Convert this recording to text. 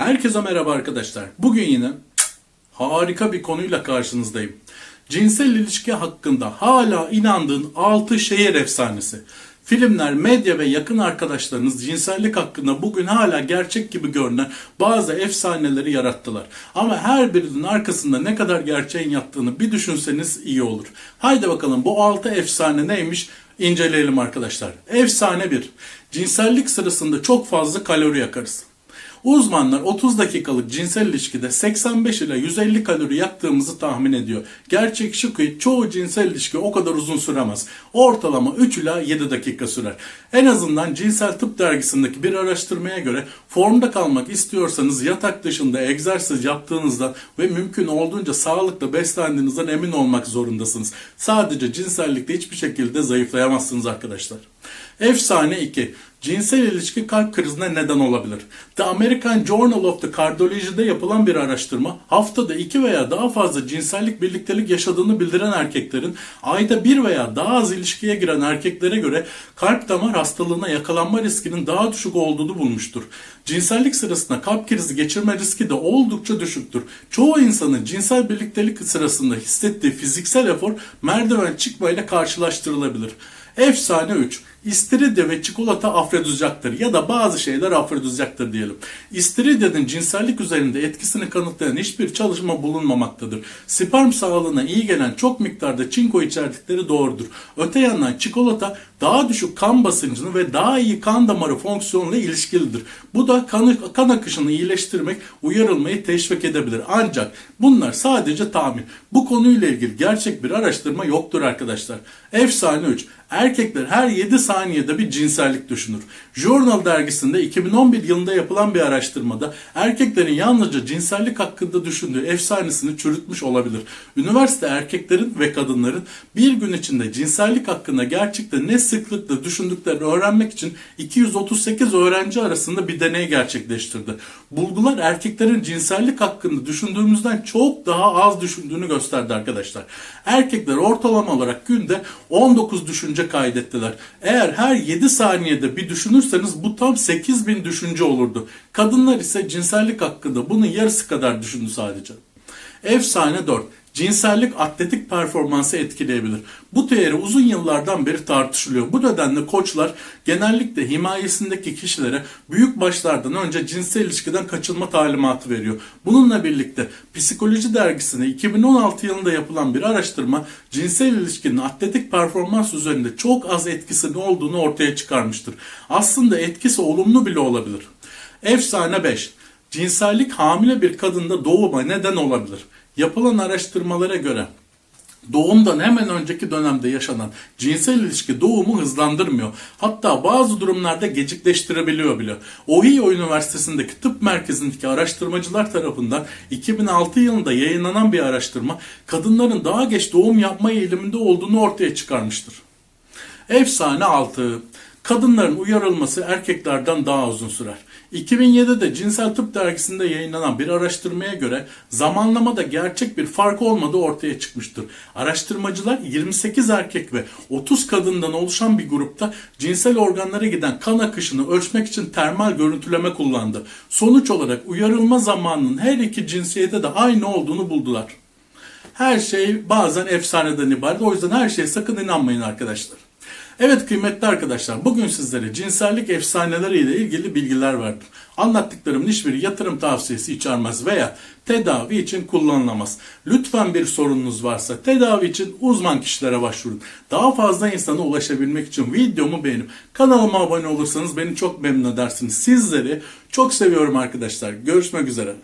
Herkese merhaba arkadaşlar. Bugün yine harika bir konuyla karşınızdayım. Cinsel ilişki hakkında hala inandığın 6 şehir efsanesi. Filmler, medya ve yakın arkadaşlarınız cinsellik hakkında bugün hala gerçek gibi görünen bazı efsaneleri yarattılar. Ama her birinin arkasında ne kadar gerçeğin yattığını bir düşünseniz iyi olur. Haydi bakalım bu 6 efsane neymiş inceleyelim arkadaşlar. Efsane 1. Cinsellik sırasında çok fazla kalori yakarız. Uzmanlar 30 dakikalık cinsel ilişkide 85 ile 150 kalori yaktığımızı tahmin ediyor. Gerçek şu ki çoğu cinsel ilişki o kadar uzun süremez. Ortalama 3 ila 7 dakika sürer. En azından Cinsel Tıp dergisindeki bir araştırmaya göre formda kalmak istiyorsanız yatak dışında egzersiz yaptığınızda ve mümkün olduğunca sağlıklı beslendiğinizden emin olmak zorundasınız. Sadece cinsellikte hiçbir şekilde zayıflayamazsınız arkadaşlar. Efsane 2. Cinsel ilişki kalp krizine neden olabilir. The American Journal of the Cardiology'de yapılan bir araştırma haftada iki veya daha fazla cinsellik birliktelik yaşadığını bildiren erkeklerin ayda bir veya daha az ilişkiye giren erkeklere göre kalp damar hastalığına yakalanma riskinin daha düşük olduğunu bulmuştur. Cinsellik sırasında kalp krizi geçirme riski de oldukça düşüktür. Çoğu insanın cinsel birliktelik sırasında hissettiği fiziksel efor merdiven çıkmayla karşılaştırılabilir. Efsane 3. İstiridye ve çikolata afrodizyaktır ya da bazı şeyler afrodizyaktır diyelim. İstiridyenin cinsellik üzerinde etkisini kanıtlayan hiçbir çalışma bulunmamaktadır. Sperm sağlığına iyi gelen çok miktarda çinko içerdikleri doğrudur. Öte yandan çikolata daha düşük kan basıncını ve daha iyi kan damarı fonksiyonuyla ilişkilidir. Bu da kan, kan akışını iyileştirmek, uyarılmayı teşvik edebilir. Ancak bunlar sadece tahmin. Bu konuyla ilgili gerçek bir araştırma yoktur arkadaşlar. Efsane 3. Erkekler her 7 saniyede bir cinsellik düşünür. Journal dergisinde 2011 yılında yapılan bir araştırmada erkeklerin yalnızca cinsellik hakkında düşündüğü efsanesini çürütmüş olabilir. Üniversite erkeklerin ve kadınların bir gün içinde cinsellik hakkında gerçekten ne sıklıkla düşündüklerini öğrenmek için 238 öğrenci arasında bir deney gerçekleştirdi. Bulgular erkeklerin cinsellik hakkında düşündüğümüzden çok daha az düşündüğünü gösterdi arkadaşlar. Erkekler ortalama olarak günde 19 düşünce kaydettiler. Eğer her 7 saniyede bir düşünürseniz bu tam 8000 düşünce olurdu. Kadınlar ise cinsellik hakkında bunun yarısı kadar düşündü sadece. Efsane 4. Cinsellik atletik performansı etkileyebilir. Bu teori uzun yıllardan beri tartışılıyor. Bu nedenle koçlar genellikle himayesindeki kişilere büyük başlardan önce cinsel ilişkiden kaçınma talimatı veriyor. Bununla birlikte Psikoloji dergisinde 2016 yılında yapılan bir araştırma cinsel ilişkinin atletik performans üzerinde çok az etkisinin olduğunu ortaya çıkarmıştır. Aslında etkisi olumlu bile olabilir. Efsane 5. Cinsellik hamile bir kadında doğuma neden olabilir. Yapılan araştırmalara göre doğumdan hemen önceki dönemde yaşanan cinsel ilişki doğumu hızlandırmıyor. Hatta bazı durumlarda gecikleştirebiliyor bile. Ohio Üniversitesi'ndeki tıp merkezindeki araştırmacılar tarafından 2006 yılında yayınlanan bir araştırma kadınların daha geç doğum yapma eğiliminde olduğunu ortaya çıkarmıştır. Efsane 6. Kadınların uyarılması erkeklerden daha uzun sürer. 2007'de Cinsel Tıp dergisinde yayınlanan bir araştırmaya göre zamanlamada gerçek bir fark olmadığı ortaya çıkmıştır. Araştırmacılar 28 erkek ve 30 kadından oluşan bir grupta cinsel organlara giden kan akışını ölçmek için termal görüntüleme kullandı. Sonuç olarak uyarılma zamanının her iki cinsiyete de aynı olduğunu buldular. Her şey bazen efsaneden ibaret. O yüzden her şeye sakın inanmayın arkadaşlar. Evet kıymetli arkadaşlar bugün sizlere cinsellik efsaneleriyle ilgili bilgiler verdim. Anlattıklarımın hiçbiri yatırım tavsiyesi içermez veya tedavi için kullanılamaz. Lütfen bir sorununuz varsa tedavi için uzman kişilere başvurun. Daha fazla insana ulaşabilmek için videomu beğenip kanalıma abone olursanız beni çok memnun edersiniz. Sizleri çok seviyorum arkadaşlar. Görüşmek üzere.